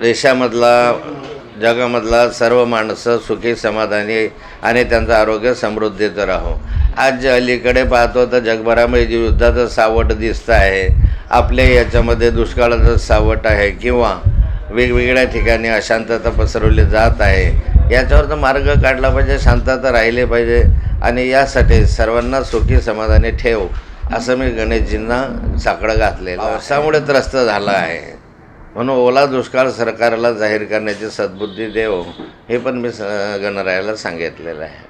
देशामधला जगामधला सर्व माणसं सुखी समाधानी आणि त्यांचं आरोग्य समृद्धीचं राहो. आज जे अलीकडे पाहतो तर जगभरामध्ये युद्धाचं सावट दिसतं आहे आपल्या याच्यामध्ये दुष्काळाचं सावट आहे किंवा वेगवेगळ्या ठिकाणी अशांतता पसरवली जात आहे याच्यावर तर मार्ग काढला पाहिजे शांतता राहिली पाहिजे आणि यासाठी सर्वांना सुखी समाधानी ठेव असं मी गणेशजींना साकडं घातलेलं पावसामुळे त्रस्त झाला आहे. म्हणून ओला दुष्काळ सरकारला जाहीर करण्याची सद्बुद्धी देव हे पण मी स गणरायाला सांगितलेलं आहे.